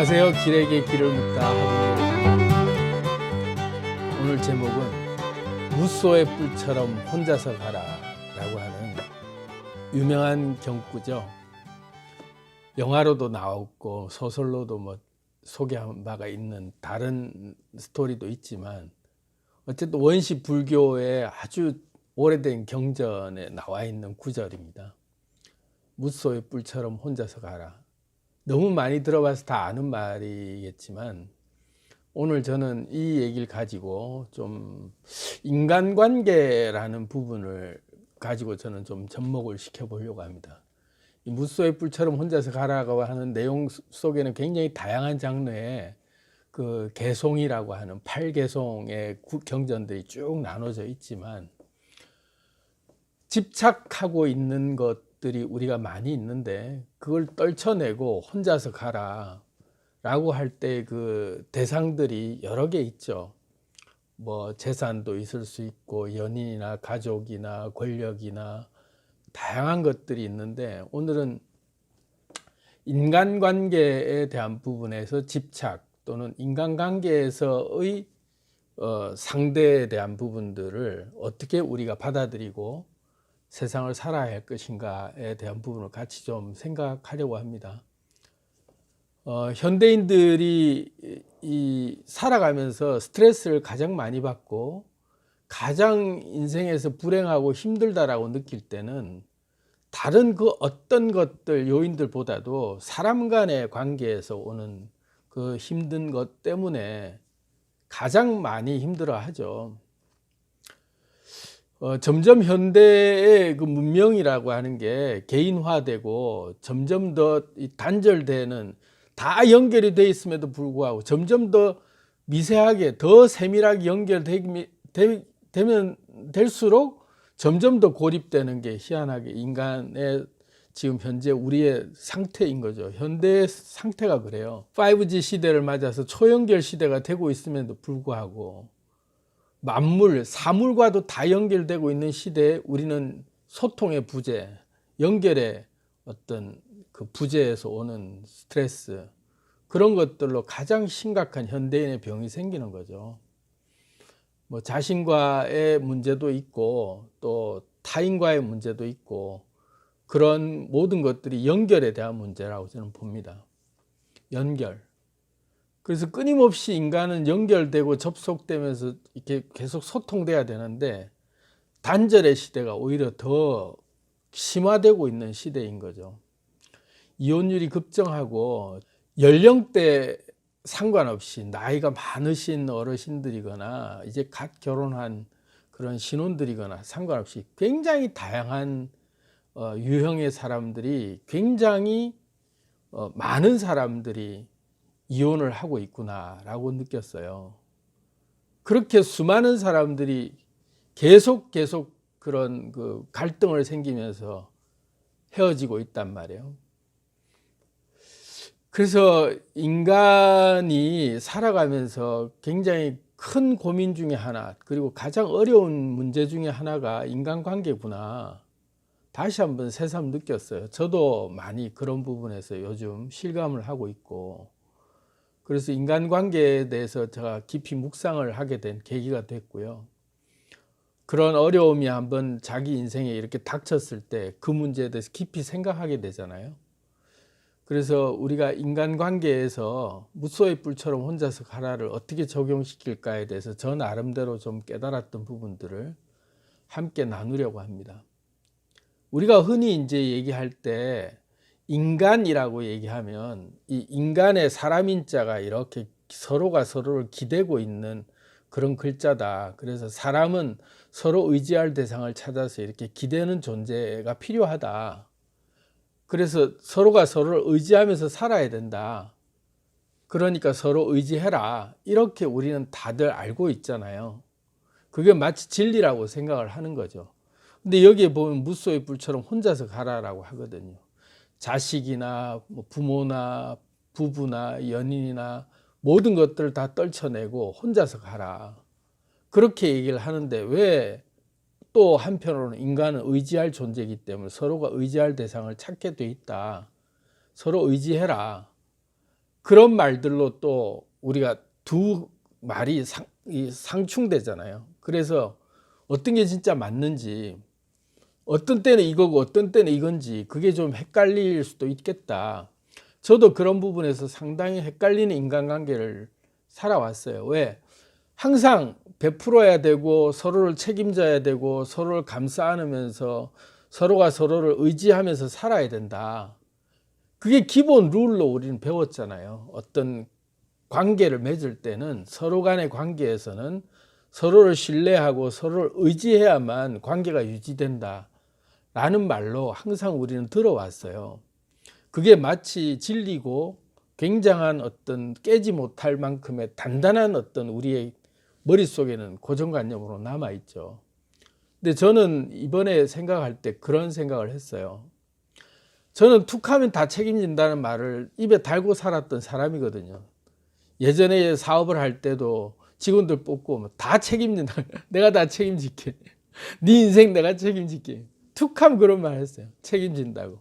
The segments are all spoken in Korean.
안녕하세요. 길에게 길을 묻다 하분입니다. 오늘 제목은 무소의 뿔처럼 혼자서 가라라고 하는 유명한 경구죠. 영화로도 나왔고 소설로도 뭐 소개한 바가 있는 다른 스토리도 있지만 어쨌든 원시 불교의 아주 오래된 경전에 나와 있는 구절입니다. 무소의 뿔처럼 혼자서 가라. 너무 많이 들어봐서 다 아는 말이겠지만 오늘 저는 이 얘기를 가지고 좀 인간관계라는 부분을 가지고 저는 좀 접목을 시켜보려고 합니다. 이 무소의 뿔처럼 혼자서 가라고 하는 내용 속에는 굉장히 다양한 장르의 그 개송이라고 하는 팔개송의 경전들이 쭉 나눠져 있지만 집착하고 있는 것 들이 우리가 많이 있는데 그걸 떨쳐내고 혼자서 가라 라고 할 때 그 대상들이 여러 개 있죠. 뭐 재산도 있을 수 있고 연인이나 가족이나 권력이나 다양한 것들이 있는데 오늘은 인간관계에 대한 부분에서 집착 또는 인간관계에서의 어, 상대에 대한 부분들을 어떻게 우리가 받아들이고 세상을 살아야 할 것인가에 대한 부분을 같이 좀 생각하려고 합니다. 어, 현대인들이 이 살아가면서 스트레스를 가장 많이 받고 가장 인생에서 불행하고 힘들다라고 느낄 때는 다른 그 어떤 것들 요인들보다도 사람 간의 관계에서 오는 그 힘든 것 때문에 가장 많이 힘들어 하죠. 어, 점점 현대의 그 문명이라고 하는 게 개인화되고 점점 더 단절되는 다 연결이 돼 있음에도 불구하고 점점 더 미세하게 더 세밀하게 연결되면 될수록 점점 더 고립되는 게 희한하게 인간의 지금 현재 우리의 상태인 거죠. 현대의 상태가 그래요. 5G 시대를 맞아서 초연결 시대가 되고 있음에도 불구하고 만물, 사물과도 다 연결되고 있는 시대에 우리는 소통의 부재, 연결의 어떤 그 부재에서 오는 스트레스, 그런 것들로 가장 심각한 현대인의 병이 생기는 거죠. 뭐 자신과의 문제도 있고 또 타인과의 문제도 있고 그런 모든 것들이 연결에 대한 문제라고 저는 봅니다. 연결. 그래서 끊임없이 인간은 연결되고 접속되면서 이렇게 계속 소통돼야 되는데 단절의 시대가 오히려 더 심화되고 있는 시대인 거죠. 이혼율이 급증하고 연령대 상관없이 나이가 많으신 어르신들이거나 이제 갓 결혼한 그런 신혼들이거나 상관없이 굉장히 다양한 어, 유형의 사람들이 굉장히 어, 많은 사람들이 이혼을 하고 있구나라고 느꼈어요. 그렇게 수많은 사람들이 계속 계속 그런 그 갈등을 생기면서 헤어지고 있단 말이에요. 그래서 인간이 살아가면서 굉장히 큰 고민 중에 하나, 그리고 가장 어려운 문제 중에 하나가 인간관계구나. 다시 한번 새삼 느꼈어요. 저도 많이 그런 부분에서 요즘 실감을 하고 있고, 그래서 인간관계에 대해서 제가 깊이 묵상을 하게 된 계기가 됐고요. 그런 어려움이 한번 자기 인생에 이렇게 닥쳤을 때 그 문제에 대해서 깊이 생각하게 되잖아요. 그래서 우리가 인간관계에서 무소의 뿔처럼 혼자서 가라를 어떻게 적용시킬까에 대해서 저 나름대로 좀 깨달았던 부분들을 함께 나누려고 합니다. 우리가 흔히 이제 얘기할 때 인간이라고 얘기하면 이 인간의 사람인 자가 이렇게 서로가 서로를 기대고 있는 그런 글자다. 그래서 사람은 서로 의지할 대상을 찾아서 이렇게 기대는 존재가 필요하다. 그래서 서로가 서로를 의지하면서 살아야 된다. 그러니까 서로 의지해라. 이렇게 우리는 다들 알고 있잖아요. 그게 마치 진리라고 생각을 하는 거죠. 근데 여기에 보면 무소의 불처럼 혼자서 가라라고 하거든요. 자식이나 뭐 부모나 부부나 연인이나 모든 것들을 다 떨쳐내고 혼자서 가라. 그렇게 얘기를 하는데 왜 또 한편으로는 인간은 의지할 존재이기 때문에 서로가 의지할 대상을 찾게 돼 있다. 서로 의지해라. 그런 말들로 또 우리가 두 말이 상, 이 상충되잖아요. 그래서 어떤 게 진짜 맞는지 어떤 때는 이거고 어떤 때는 이건지 그게 좀 헷갈릴 수도 있겠다. 저도 그런 부분에서 상당히 헷갈리는 인간관계를 살아왔어요. 왜? 항상 베풀어야 되고 서로를 책임져야 되고 서로를 감싸 안으면서 서로가 서로를 의지하면서 살아야 된다. 그게 기본 룰로 우리는 배웠잖아요. 어떤 관계를 맺을 때는 서로 간의 관계에서는 서로를 신뢰하고 서로를 의지해야만 관계가 유지된다. 라는 말로 항상 우리는 들어왔어요. 그게 마치 진리고 굉장한 어떤 깨지 못할 만큼의 단단한 어떤 우리의 머릿속에는 고정관념으로 남아있죠. 근데 저는 이번에 생각할 때 그런 생각을 했어요. 저는 툭 하면 다 책임진다는 말을 입에 달고 살았던 사람이거든요. 예전에 사업을 할 때도 직원들 뽑고 뭐다 책임진다. 내가 다 책임질게. 네 인생 내가 책임질게. 툭하면 그런 말 했어요. 책임진다고.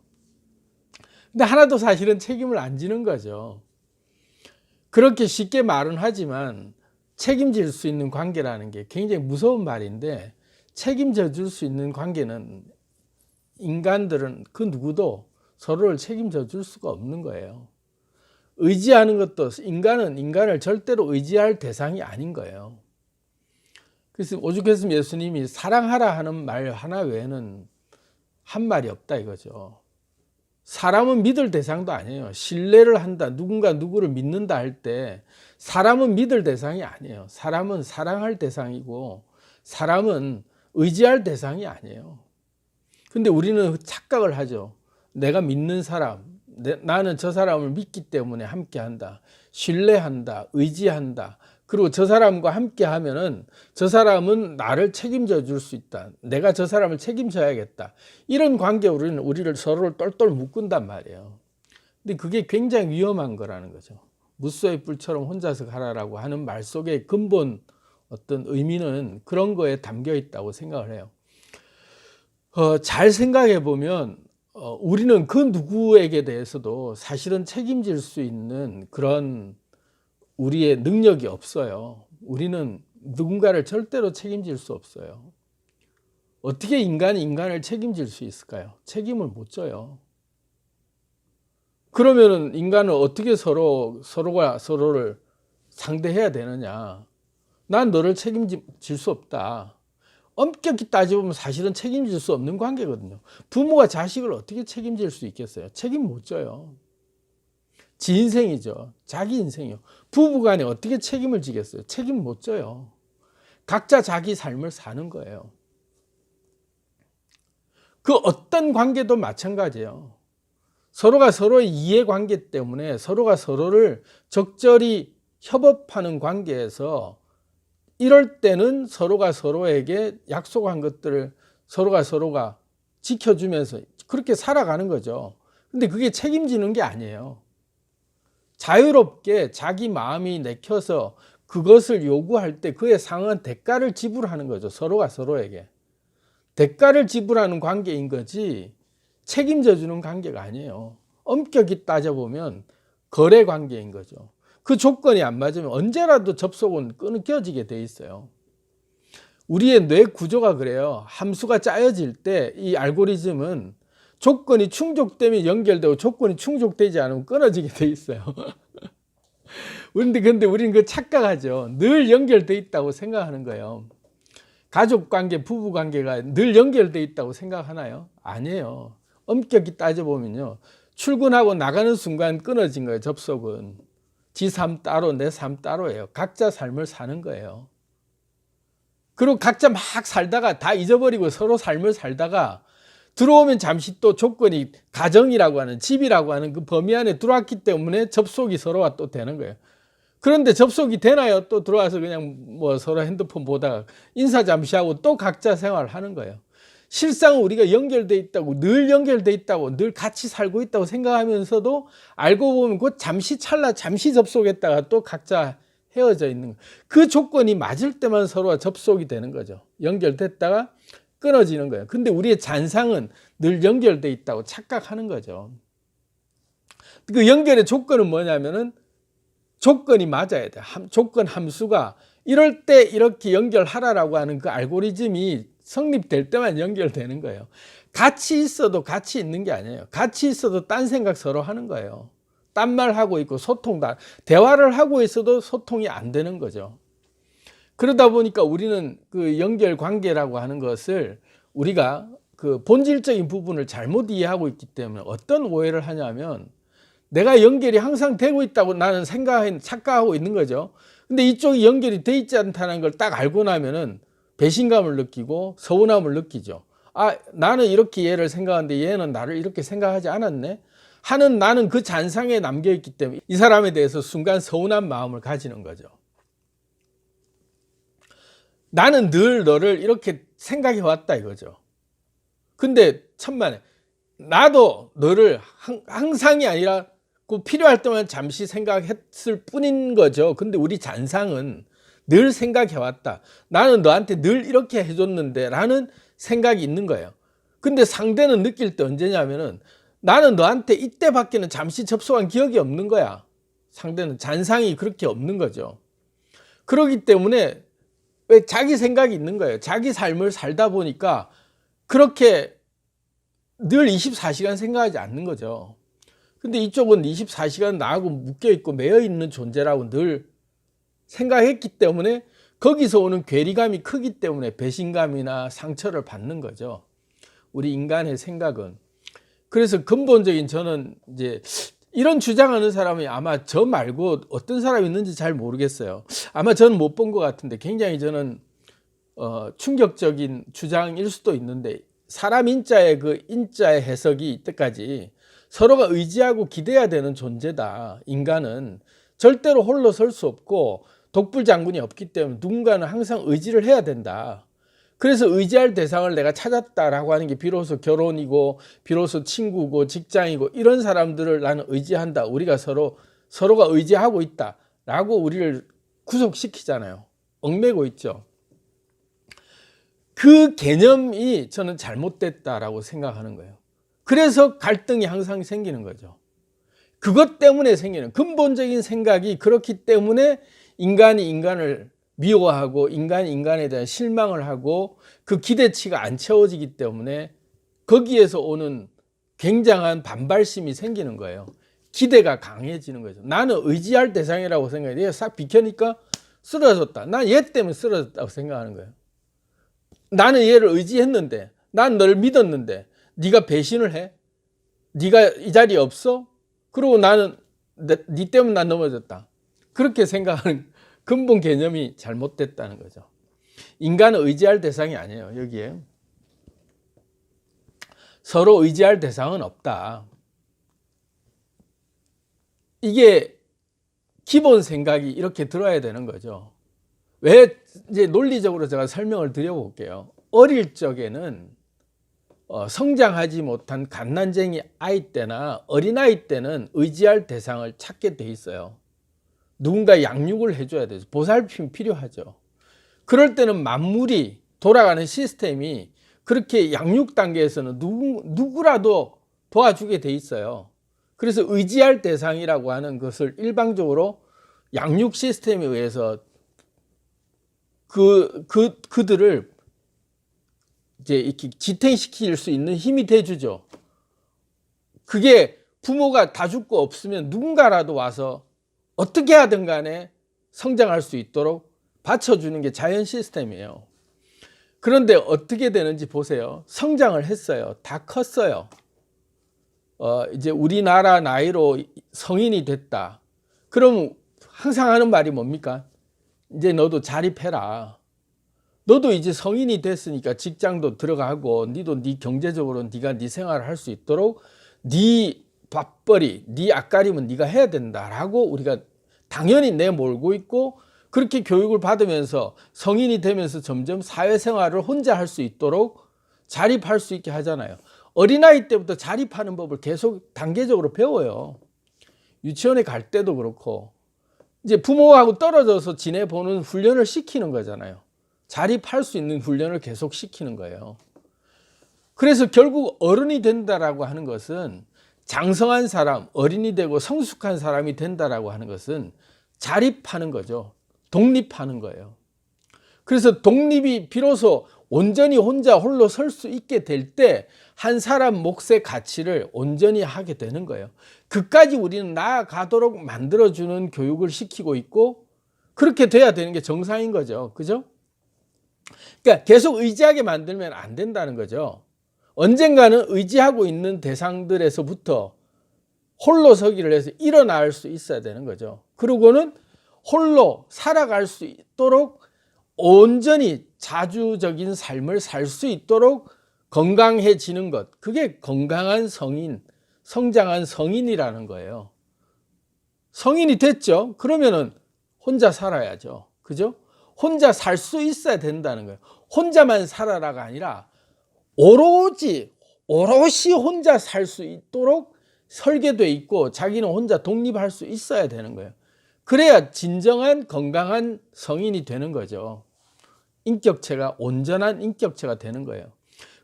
근데 하나도 사실은 책임을 안 지는 거죠. 그렇게 쉽게 말은 하지만 책임질 수 있는 관계라는 게 굉장히 무서운 말인데 책임져 줄 수 있는 관계는 인간들은 그 누구도 서로를 책임져 줄 수가 없는 거예요. 의지하는 것도 인간은 인간을 절대로 의지할 대상이 아닌 거예요. 그래서 오죽했으면 예수님이 사랑하라 하는 말 하나 외에는 한 말이 없다 이거죠. 사람은 믿을 대상도 아니에요. 신뢰를 한다. 누군가 누구를 믿는다 할 때 사람은 믿을 대상이 아니에요. 사람은 사랑할 대상이고 사람은 의지할 대상이 아니에요. 근데 우리는 착각을 하죠. 내가 믿는 사람, 내, 나는 저 사람을 믿기 때문에 함께 한다. 신뢰한다. 의지한다. 그리고 저 사람과 함께 하면은 저 사람은 나를 책임져 줄 수 있다. 내가 저 사람을 책임져야겠다. 이런 관계 우리는 우리를 서로를 똘똘 묶은단 말이에요. 근데 그게 굉장히 위험한 거라는 거죠. 무소의 뿔처럼 혼자서 가라라고 하는 말 속에 근본 어떤 의미는 그런 거에 담겨 있다고 생각을 해요. 어, 잘 생각해 보면 어, 우리는 그 누구에게 대해서도 사실은 책임질 수 있는 그런 우리의 능력이 없어요. 우리는 누군가를 절대로 책임질 수 없어요. 어떻게 인간이 인간을 책임질 수 있을까요? 책임을 못 져요. 그러면은 인간은 어떻게 서로 서로가 서로를 상대해야 되느냐? 난 너를 책임질 수 없다. 엄격히 따져보면 사실은 책임질 수 없는 관계거든요. 부모가 자식을 어떻게 책임질 수 있겠어요? 책임 못 져요. 지 인생이죠. 자기 인생이요. 부부간에 어떻게 책임을 지겠어요? 책임 못 져요. 각자 자기 삶을 사는 거예요. 그 어떤 관계도 마찬가지예요. 서로가 서로의 이해관계 때문에 서로가 서로를 적절히 협업하는 관계에서 이럴 때는 서로가 서로에게 약속한 것들을 서로가 서로가 지켜주면서 그렇게 살아가는 거죠. 근데 그게 책임지는 게 아니에요. 자유롭게 자기 마음이 내켜서 그것을 요구할 때 그에 상한 대가를 지불하는 거죠. 서로가 서로에게. 대가를 지불하는 관계인 거지 책임져 주는 관계가 아니에요. 엄격히 따져보면 거래 관계인 거죠. 그 조건이 안 맞으면 언제라도 접속은 끊겨지게 돼 있어요. 우리의 뇌 구조가 그래요. 함수가 짜여질 때 이 알고리즘은 조건이 충족되면 연결되고 조건이 충족되지 않으면 끊어지게 돼 있어요. 그런데 근데 우리는 그 착각하죠. 늘 연결돼 있다고 생각하는 거예요. 가족 관계, 부부 관계가 늘 연결돼 있다고 생각하나요? 아니에요. 엄격히 따져보면요. 출근하고 나가는 순간 끊어진 거예요, 접속은. 지 삶 따로, 내 삶 따로예요. 각자 삶을 사는 거예요. 그리고 각자 막 살다가 다 잊어버리고 서로 삶을 살다가 들어오면 잠시 또 조건이 가정이라고 하는 집이라고 하는 그 범위 안에 들어왔기 때문에 접속이 서로가 또 되는 거예요. 그런데 접속이 되나요? 또 들어와서 그냥 뭐 서로 핸드폰 보다가 인사 잠시 하고 또 각자 생활을 하는 거예요. 실상 우리가 연결돼 있다고 늘 연결돼 있다고 늘 같이 살고 있다고 생각하면서도 알고 보면 그 잠시 찰나 잠시 접속했다가 또 각자 헤어져 있는 그 조건이 맞을 때만 서로가 접속이 되는 거죠. 연결됐다가 끊어지는 거예요. 근데 우리의 잔상은 늘 연결돼 있다고 착각하는 거죠. 그 연결의 조건은 뭐냐면은 조건이 맞아야 돼. 함- 조건 함수가 이럴 때 이렇게 연결하라라고 하는 그 알고리즘이 성립될 때만 연결되는 거예요. 같이 있어도 같이 있는 게 아니에요. 같이 있어도 딴 생각 서로 하는 거예요. 딴 말 하고 있고 소통도 안- 대화를 하고 있어도 소통이 안 되는 거죠. 그러다 보니까 우리는 그 연결 관계라고 하는 것을 우리가 그 본질적인 부분을 잘못 이해하고 있기 때문에 어떤 오해를 하냐면 내가 연결이 항상 되고 있다고 나는 생각해 착각하고 있는 거죠. 근데 이쪽이 연결이 돼 있지 않다는 걸 딱 알고 나면은 배신감을 느끼고 서운함을 느끼죠. 아, 나는 이렇게 얘를 생각하는데 얘는 나를 이렇게 생각하지 않았네. 하는 나는 그 잔상에 남겨 있기 때문에 이 사람에 대해서 순간 서운한 마음을 가지는 거죠. 나는 늘 너를 이렇게 생각해 왔다 이거죠. 근데 천만에 나도 너를 항- 항상이 아니라 그 필요할 때만 잠시 생각했을 뿐인 거죠. 근데 우리 잔상은 늘 생각해 왔다. 나는 너한테 늘 이렇게 해줬는데 라는 생각이 있는 거예요. 근데 상대는 느낄 때 언제냐면은 나는 너한테 이때밖에는 잠시 접속한 기억이 없는 거야. 상대는 잔상이 그렇게 없는 거죠. 그러기 때문에 왜 자기 생각이 있는 거예요. 자기 삶을 살다 보니까 그렇게 늘 24시간 생각하지 않는 거죠. 근데 이쪽은 24시간 나하고 묶여 있고 매여 있는 존재라고 늘 생각했기 때문에 거기서 오는 괴리감이 크기 때문에 배신감이나 상처를 받는 거죠. 우리 인간의 생각은. 그래서 근본적인 저는 이제 이런 주장하는 사람이 아마 저 말고 어떤 사람이 있는지 잘 모르겠어요. 아마 저는 못 본 것 같은데 굉장히 저는 어, 충격적인 주장일 수도 있는데 사람 인자의 그 인자의 해석이 이때까지 서로가 의지하고 기대야 되는 존재다. 인간은 절대로 홀로 설 수 없고 독불 장군이 없기 때문에 누군가는 항상 의지를 해야 된다. 그래서 의지할 대상을 내가 찾았다라고 하는 게 비로소 결혼이고 비로소 친구고 직장이고 이런 사람들을 나는 의지한다. 우리가 서로 서로가 의지하고 있다라고 우리를 구속시키잖아요. 얽매고 있죠. 그 개념이 저는 잘못됐다라고 생각하는 거예요. 그래서 갈등이 항상 생기는 거죠. 그것 때문에 생기는 근본적인 생각이 그렇기 때문에 인간이 인간을 미워하고 인간이 인간에 대한 실망을 하고 그 기대치가 안 채워지기 때문에 거기에서 오는 굉장한 반발심이 생기는 거예요. 기대가 강해지는 거죠. 나는 의지할 대상이라고 생각해. 얘가 싹 비켜니까 쓰러졌다. 난 얘 때문에 쓰러졌다고 생각하는 거예요. 나는 얘를 의지했는데, 난 널 믿었는데, 네가 배신을 해? 네가 이 자리에 없어? 그리고 나는 내, 네 때문에 난 넘어졌다. 그렇게 생각하는 근본 개념이 잘못됐다는 거죠. 인간은 의지할 대상이 아니에요. 여기에 서로 의지할 대상은 없다. 이게 기본 생각이 이렇게 들어야 되는 거죠. 왜 이제 논리적으로 제가 설명을 드려볼게요. 어릴 적에는 어, 성장하지 못한 갓난쟁이 아이 때나 어린아이 때는 의지할 대상을 찾게 돼 있어요. 누군가 양육을 해줘야 되죠. 보살핌 필요하죠. 그럴 때는 만물이 돌아가는 시스템이 그렇게 양육 단계에서는 누구, 누구라도 도와주게 돼 있어요. 그래서 의지할 대상이라고 하는 것을 일방적으로 양육 시스템에 의해서 그, 그, 그들을 이제 이렇게 지탱시킬 수 있는 힘이 돼주죠. 그게 부모가 다 죽고 없으면 누군가라도 와서 어떻게 하든 간에 성장할 수 있도록 받쳐주는 게 자연 시스템이에요. 그런데 어떻게 되는지 보세요. 성장을 했어요. 다 컸어요. 어, 이제 우리나라 나이로 성인이 됐다. 그럼 항상 하는 말이 뭡니까? 이제 너도 자립해라. 너도 이제 성인이 됐으니까 직장도 들어가고 니도 네 경제적으로 네가 네 생활을 할 수 있도록 네 밥벌이, 네 앞가림은 네가 해야 된다라고 우리가 당연히 내몰고 있고 그렇게 교육을 받으면서 성인이 되면서 점점 사회생활을 혼자 할 수 있도록 자립할 수 있게 하잖아요. 어린아이 때부터 자립하는 법을 계속 단계적으로 배워요. 유치원에 갈 때도 그렇고 이제 부모하고 떨어져서 지내보는 훈련을 시키는 거잖아요. 자립할 수 있는 훈련을 계속 시키는 거예요. 그래서 결국 어른이 된다라고 하는 것은 장성한 사람, 어린이 되고 성숙한 사람이 된다라고 하는 것은 자립하는 거죠. 독립하는 거예요. 그래서 독립이 비로소 온전히 혼자 홀로 설 수 있게 될 때 한 사람 몫의 가치를 온전히 하게 되는 거예요. 그까지 우리는 나아가도록 만들어주는 교육을 시키고 있고 그렇게 돼야 되는 게 정상인 거죠. 그죠? 그러니까 계속 의지하게 만들면 안 된다는 거죠. 언젠가는 의지하고 있는 대상들에서부터 홀로 서기를 해서 일어날 수 있어야 되는 거죠. 그리고는 홀로 살아갈 수 있도록 온전히 자주적인 삶을 살 수 있도록 건강해지는 것. 그게 건강한 성인, 성장한 성인이라는 거예요. 성인이 됐죠? 그러면은 혼자 살아야죠. 그죠? 혼자 살 수 있어야 된다는 거예요. 혼자만 살아라가 아니라 오로지, 오롯이 혼자 살 수 있도록 설계돼 있고 자기는 혼자 독립할 수 있어야 되는 거예요. 그래야 진정한 건강한 성인이 되는 거죠. 인격체가 온전한 인격체가 되는 거예요.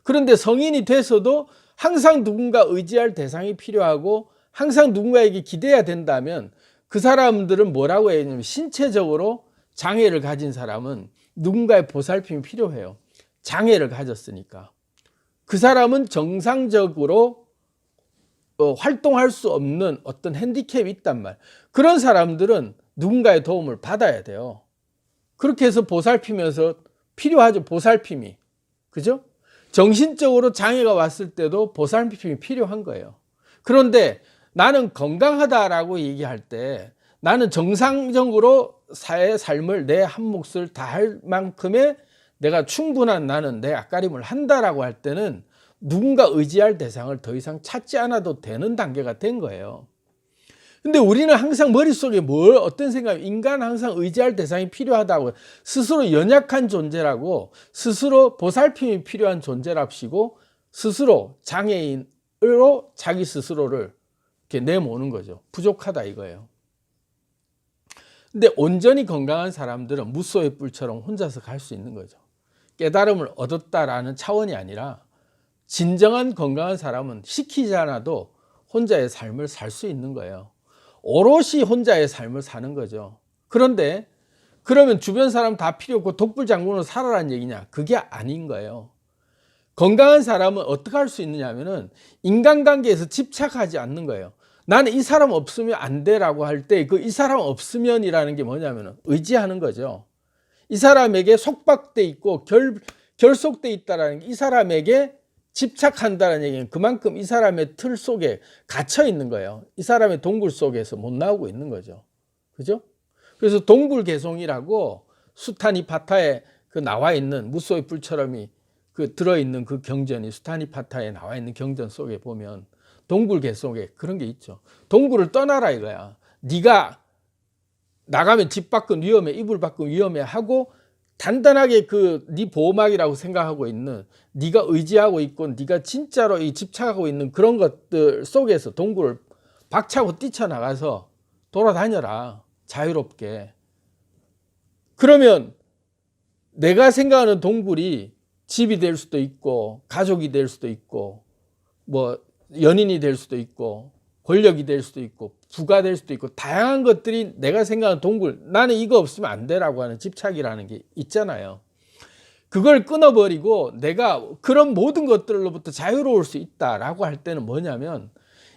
그런데 성인이 돼서도 항상 누군가 의지할 대상이 필요하고 항상 누군가에게 기대야 된다면 그 사람들은 뭐라고 해야 되냐면 신체적으로 장애를 가진 사람은 누군가의 보살핌이 필요해요. 장애를 가졌으니까. 그 사람은 정상적으로 어, 활동할 수 없는 어떤 핸디캡이 있단 말. 그런 사람들은 누군가의 도움을 받아야 돼요. 그렇게 해서 보살피면서 필요하죠. 보살핌이. 그죠? 정신적으로 장애가 왔을 때도 보살핌이 필요한 거예요. 그런데 나는 건강하다라고 얘기할 때 나는 정상적으로 사회 삶을 내 한 몫을 다할 만큼의 내가 충분한 나는 내 앞가림을 한다라고 할 때는 누군가 의지할 대상을 더 이상 찾지 않아도 되는 단계가 된 거예요. 근데 우리는 항상 머릿속에 뭘 어떤 생각, 인간 항상 의지할 대상이 필요하다고 스스로 연약한 존재라고 스스로 보살핌이 필요한 존재랍시고 스스로 장애인으로 자기 스스로를 이렇게 내모는 거죠. 부족하다 이거예요. 근데 온전히 건강한 사람들은 무소의 뿔처럼 혼자서 갈 수 있는 거죠. 깨달음을 얻었다라는 차원이 아니라 진정한 건강한 사람은 시키지 않아도 혼자의 삶을 살 수 있는 거예요. 오롯이 혼자의 삶을 사는 거죠. 그런데 그러면 주변 사람 다 필요 없고 독불장군으로 살아라는 얘기냐? 그게 아닌 거예요. 건강한 사람은 어떻게 할 수 있느냐 하면은 인간관계에서 집착하지 않는 거예요. 나는 이 사람 없으면 안 돼라고 할 때 그 이 사람 없으면이라는 게 뭐냐면은 의지하는 거죠. 이 사람에게 속박돼 있고 결, 결속돼 있다라는 게이 사람에게 집착한다는 얘기는 그만큼 이 사람의 틀 속에 갇혀 있는 거예요. 이 사람의 동굴 속에서 못 나오고 있는 거죠. 그죠? 그래서 동굴 개송이라고 수타니 파타에 그 나와 있는 무소의 뿔처럼이 그 들어 있는 그 경전이 수타니 파타에 나와 있는 경전 속에 보면 동굴 개송에 그런 게 있죠. 동굴을 떠나라 이거야. 네가 나가면 집 밖은 위험해, 이불 밖은 위험해 하고 단단하게 그 네 보호막이라고 생각하고 있는 네가 의지하고 있고 네가 진짜로 이 집착하고 있는 그런 것들 속에서 동굴을 박차고 뛰쳐나가서 돌아다녀라 자유롭게. 그러면 내가 생각하는 동굴이 집이 될 수도 있고 가족이 될 수도 있고 뭐 연인이 될 수도 있고 권력이 될 수도 있고 부가 될 수도 있고 다양한 것들이 내가 생각하는 동굴 나는 이거 없으면 안 돼라고 하는 집착이라는 게 있잖아요. 그걸 끊어버리고 내가 그런 모든 것들로부터 자유로울 수 있다라고 할 때는 뭐냐면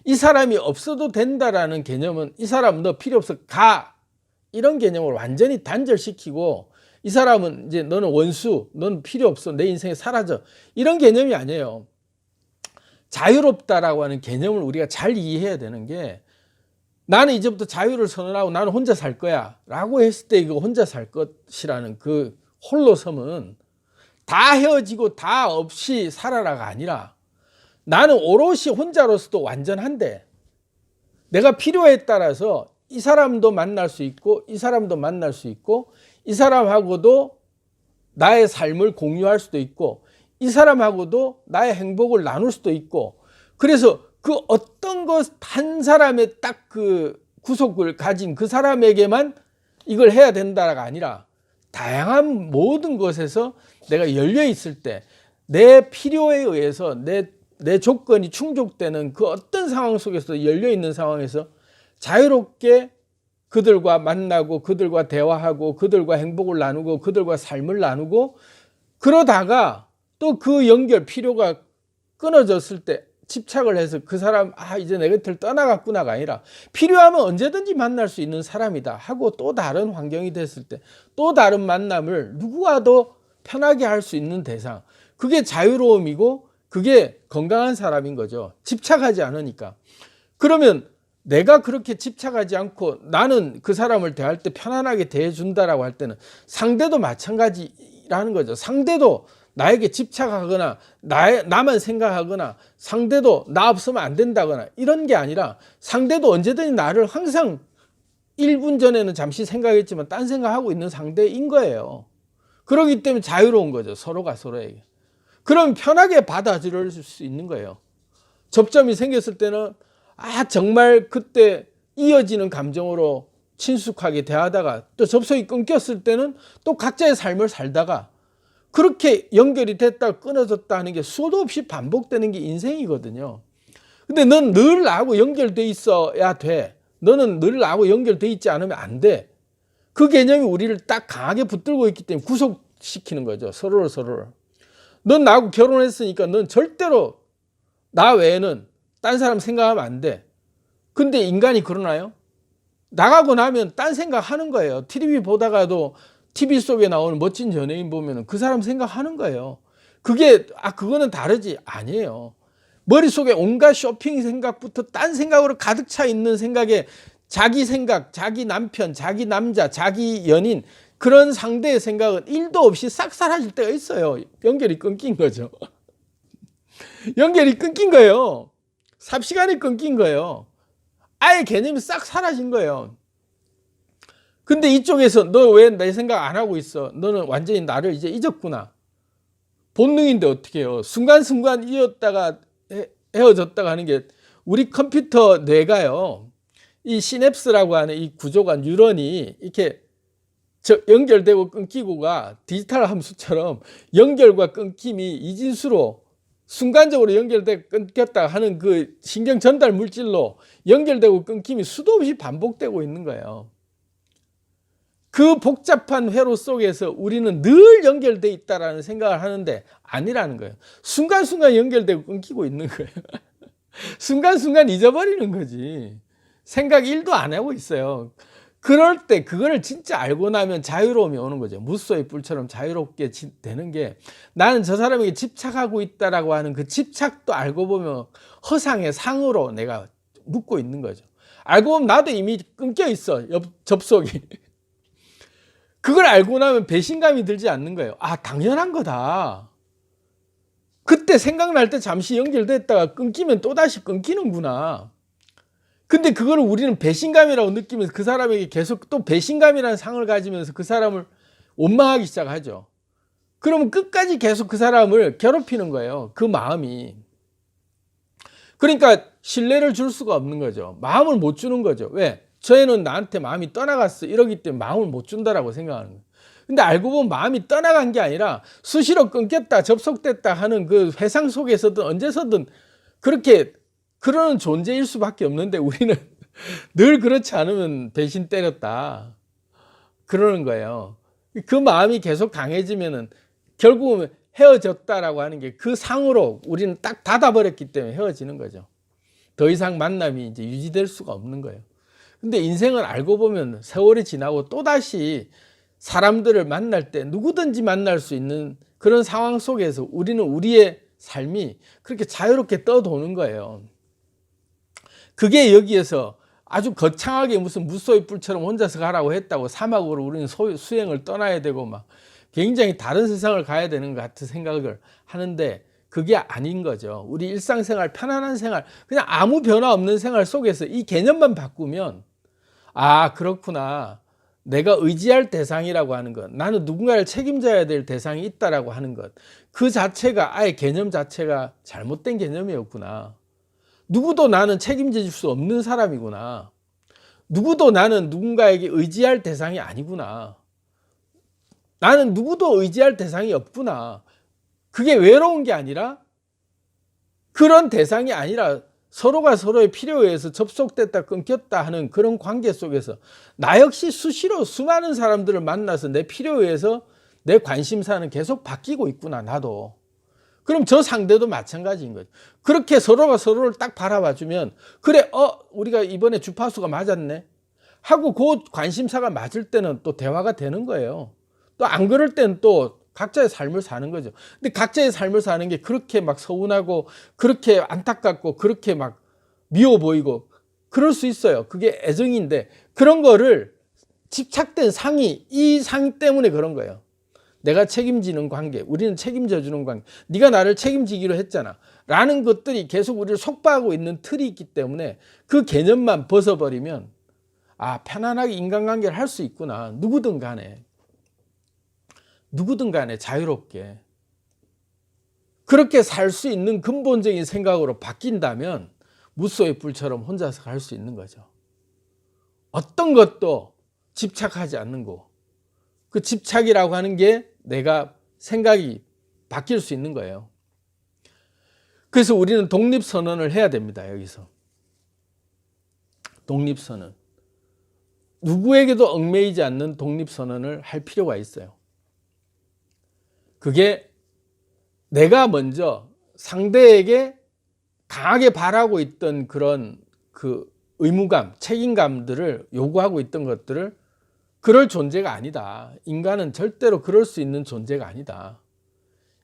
이 사람이 없어도 된다라는 개념은 이 사람 너 필요 없어 가 이런 개념을 완전히 단절시키고 이 사람은 이제 너는 원수 넌 필요 없어 내 인생에 사라져 이런 개념이 아니에요. 자유롭다라고 하는 개념을 우리가 잘 이해해야 되는 게 나는 이제부터 자유를 선언하고 나는 혼자 살 거야 라고 했을 때 이거 혼자 살 것이라는 그 홀로 섬은 다 헤어지고 다 없이 살아라가 아니라 나는 오롯이 혼자로서도 완전한데 내가 필요에 따라서 이 사람도 만날 수 있고 이 사람도 만날 수 있고 이 사람하고도 나의 삶을 공유할 수도 있고 이 사람하고도 나의 행복을 나눌 수도 있고 그래서 그 어떤 것 한 사람의 딱 그 구속을 가진 그 사람에게만 이걸 해야 된다가 아니라 다양한 모든 것에서 내가 열려 있을 때 내 필요에 의해서 내, 내 조건이 충족되는 그 어떤 상황 속에서 열려 있는 상황에서 자유롭게 그들과 만나고 그들과 대화하고 그들과 행복을 나누고 그들과 삶을 나누고 그러다가 또 그 연결 필요가 끊어졌을 때 집착을 해서 그 사람 아 이제 내 곁을 떠나갔구나가 아니라 필요하면 언제든지 만날 수 있는 사람이다 하고 또 다른 환경이 됐을 때 또 다른 만남을 누구와도 편하게 할 수 있는 대상. 그게 자유로움이고 그게 건강한 사람인 거죠. 집착하지 않으니까. 그러면 내가 그렇게 집착하지 않고 나는 그 사람을 대할 때 편안하게 대해준다라고 할 때는 상대도 마찬가지라는 거죠. 상대도 나에게 집착하거나 나, 나만 생각하거나 상대도 나 없으면 안 된다거나 이런 게 아니라 상대도 언제든지 나를 항상 1분 전에는 잠시 생각했지만 딴 생각하고 있는 상대인 거예요. 그러기 때문에 자유로운 거죠. 서로가 서로에게. 그럼 편하게 받아들일 수 있는 거예요. 접점이 생겼을 때는 아 정말 그때 이어지는 감정으로 친숙하게 대하다가 또 접속이 끊겼을 때는 또 각자의 삶을 살다가 그렇게 연결이 됐다 끊어졌다 하는 게 수도 없이 반복되는 게 인생이거든요. 근데 넌 늘 나하고 연결돼 있어야 돼. 너는 늘 나하고 연결돼 있지 않으면 안 돼. 그 개념이 우리를 딱 강하게 붙들고 있기 때문에 구속시키는 거죠. 서로를 서로를. 넌 나하고 결혼했으니까 넌 절대로 나 외에는 딴 사람 생각하면 안 돼. 근데 인간이 그러나요? 나가고 나면 딴 생각 하는 거예요. TV 보다가도 TV 속에 나오는 멋진 연예인 보면 그 사람 생각하는 거예요. 그게, 아, 그거는 다르지. 아니에요. 머릿속에 온갖 쇼핑 생각부터 딴 생각으로 가득 차 있는 생각에 자기 생각, 자기 남편, 자기 남자, 자기 연인, 그런 상대의 생각은 일도 없이 싹 사라질 때가 있어요. 연결이 끊긴 거죠. 연결이 끊긴 거예요. 삽시간이 끊긴 거예요. 아예 개념이 싹 사라진 거예요. 근데 이쪽에서 너 왜 내 생각 안 하고 있어? 너는 완전히 나를 이제 잊었구나. 본능인데 어떻게 해요? 순간순간 이었다가 헤- 헤어졌다가 하는 게 우리 컴퓨터 뇌가요. 이 시냅스라고 하는 이 구조가 뉴런이 이렇게 저 연결되고 끊기고가 디지털 함수처럼 연결과 끊김이 이진수로 순간적으로 연결돼 끊겼다 하는 그 신경 전달 물질로 연결되고 끊김이 수도 없이 반복되고 있는 거예요. 그 복잡한 회로 속에서 우리는 늘 연결돼 있다라는 생각을 하는데 아니라는 거예요. 순간순간 연결되고 끊기고 있는 거예요. 순간순간 잊어버리는 거지. 생각 1도 안 하고 있어요. 그럴 때 그거를 진짜 알고 나면 자유로움이 오는 거죠. 무소의 뿔처럼 자유롭게 지- 되는 게 나는 저 사람에게 집착하고 있다라고 하는 그 집착도 알고 보면 허상의 상으로 내가 묶고 있는 거죠. 알고 보면 나도 이미 끊겨 있어. 옆, 접속이. 그걸 알고 나면 배신감이 들지 않는 거예요. 아, 당연한 거다. 그때 생각날 때 잠시 연결됐다가 끊기면 또다시 끊기는구나. 근데 그걸 우리는 배신감이라고 느끼면서 그 사람에게 계속 또 배신감이라는 상을 가지면서 그 사람을 원망하기 시작하죠. 그러면 끝까지 계속 그 사람을 괴롭히는 거예요. 그 마음이. 그러니까 신뢰를 줄 수가 없는 거죠. 마음을 못 주는 거죠. 왜? 저 애는 나한테 마음이 떠나갔어. 이러기 때문에 마음을 못 준다라고 생각하는 거예요. 근데 알고 보면 마음이 떠나간 게 아니라 수시로 끊겼다, 접속됐다 하는 그 회상 속에서든 언제서든 그렇게 그러는 존재일 수밖에 없는데 우리는 늘 그렇지 않으면 배신 때렸다. 그러는 거예요. 그 마음이 계속 강해지면은 결국은 헤어졌다라고 하는 게 그 상으로 우리는 딱 닫아버렸기 때문에 헤어지는 거죠. 더 이상 만남이 이제 유지될 수가 없는 거예요. 근데 인생을 알고 보면 세월이 지나고 또다시 사람들을 만날 때 누구든지 만날 수 있는 그런 상황 속에서 우리는 우리의 삶이 그렇게 자유롭게 떠도는 거예요. 그게 여기에서 아주 거창하게 무슨 무소의 뿔처럼 혼자서 가라고 했다고 사막으로 우리는 소- 수행을 떠나야 되고 막 굉장히 다른 세상을 가야 되는 것 같은 생각을 하는데 그게 아닌 거죠. 우리 일상생활, 편안한 생활, 그냥 아무 변화 없는 생활 속에서 이 개념만 바꾸면 아, 그렇구나. 내가 의지할 대상이라고 하는 것, 나는 누군가를 책임져야 될 대상이 있다라고 하는 것, 그 자체가 아예 개념 자체가 잘못된 개념이었구나. 누구도 나는 책임질 수 없는 사람이구나. 누구도 나는 누군가에게 의지할 대상이 아니구나. 나는 누구도 의지할 대상이 없구나. 그게 외로운 게 아니라 그런 대상이 아니라 서로가 서로의 필요에 의해서 접속됐다 끊겼다 하는 그런 관계 속에서 나 역시 수시로 수많은 사람들을 만나서 내 필요에 의해서 내 관심사는 계속 바뀌고 있구나 나도. 그럼 저 상대도 마찬가지인 거죠 그렇게 서로가 서로를 딱 바라봐 주면 그래 어 우리가 이번에 주파수가 맞았네 하고 그 관심사가 맞을 때는 또 대화가 되는 거예요. 또 안 그럴 때는 또 각자의 삶을 사는 거죠. 근데 각자의 삶을 사는 게 그렇게 막 서운하고 그렇게 안타깝고 그렇게 막 미워 보이고 그럴 수 있어요. 그게 애정인데 그런 거를 집착된 상이 이 상 때문에 그런 거예요. 내가 책임지는 관계, 우리는 책임져 주는 관계. 네가 나를 책임지기로 했잖아. 라는 것들이 계속 우리를 속박하고 있는 틀이 있기 때문에 그 개념만 벗어버리면 아, 편안하게 인간관계를 할 수 있구나. 누구든 간에. 누구든 간에 자유롭게 그렇게 살 수 있는 근본적인 생각으로 바뀐다면 무소의 뿔처럼 혼자서 갈 수 있는 거죠. 어떤 것도 집착하지 않는 거. 그 집착이라고 하는 게 내가 생각이 바뀔 수 있는 거예요. 그래서 우리는 독립선언을 해야 됩니다. 여기서. 독립선언. 누구에게도 얽매이지 않는 독립선언을 할 필요가 있어요. 그게 내가 먼저 상대에게 강하게 바라고 있던 그런 그 의무감, 책임감들을 요구하고 있던 것들을 그럴 존재가 아니다. 인간은 절대로 그럴 수 있는 존재가 아니다.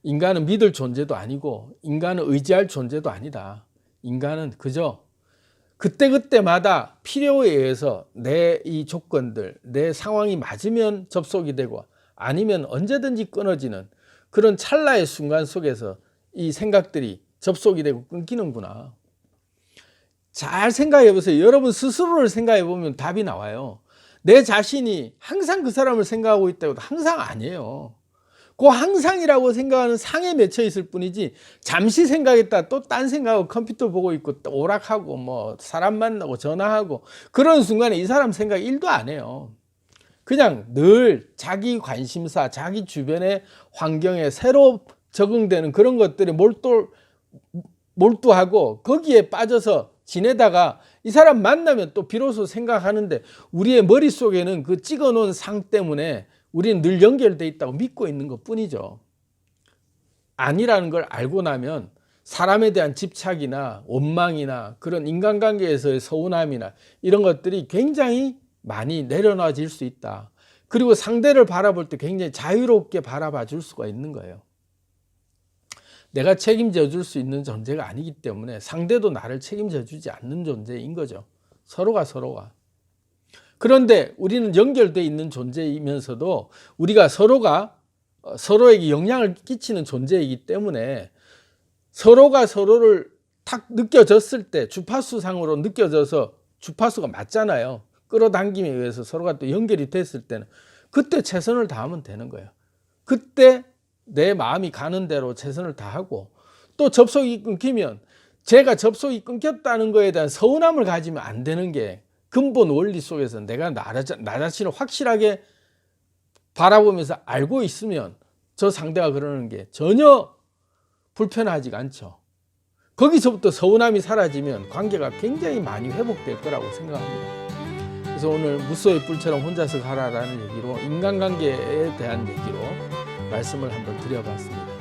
인간은 믿을 존재도 아니고 인간은 의지할 존재도 아니다. 인간은 그저 그때그때마다 필요에 의해서 내 이 조건들, 내 상황이 맞으면 접속이 되고 아니면 언제든지 끊어지는 그런 찰나의 순간 속에서 이 생각들이 접속이 되고 끊기는구나. 잘 생각해 보세요. 여러분 스스로를 생각해 보면 답이 나와요. 내 자신이 항상 그 사람을 생각하고 있다고 항상 아니에요. 그 항상이라고 생각하는 상에 맺혀 있을 뿐이지 잠시 생각했다 또 딴 생각하고 컴퓨터 보고 있고 또 오락하고 뭐 사람 만나고 전화하고 그런 순간에 이 사람 생각 일도안 해요. 그냥 늘 자기 관심사, 자기 주변의 환경에 새로 적응되는 그런 것들에 몰두, 몰두하고 거기에 빠져서 지내다가 이 사람 만나면 또 비로소 생각하는데 우리의 머릿속에는 그 찍어 놓은 상 때문에 우리는 늘 연결돼 있다고 믿고 있는 것 뿐이죠. 아니라는 걸 알고 나면 사람에 대한 집착이나 원망이나 그런 인간관계에서의 서운함이나 이런 것들이 굉장히 많이 내려놔질 수 있다. 그리고 상대를 바라볼 때 굉장히 자유롭게 바라봐 줄 수가 있는 거예요. 내가 책임져 줄 수 있는 존재가 아니기 때문에 상대도 나를 책임져 주지 않는 존재인 거죠. 서로가 서로가. 그런데 우리는 연결돼 있는 존재이면서도 우리가 서로가 어, 서로에게 영향을 끼치는 존재이기 때문에 서로가 서로를 탁 느껴졌을 때 주파수상으로 느껴져서 주파수가 맞잖아요. 끌어당김에 의해서 서로가 또 연결이 됐을 때는 그때 최선을 다하면 되는 거예요. 그때 내 마음이 가는 대로 최선을 다하고 또 접속이 끊기면 제가 접속이 끊겼다는 거에 대한 서운함을 가지면 안 되는 게 근본 원리 속에서 내가 나, 자- 나 자신을 확실하게 바라보면서 알고 있으면 저 상대가 그러는 게 전혀 불편하지가 않죠. 거기서부터 서운함이 사라지면 관계가 굉장히 많이 회복될 거라고 생각합니다. 그래서 오늘 무소의 뿔처럼 혼자서 가라라는 얘기로 인간관계에 대한 얘기로 말씀을 한번 드려봤습니다.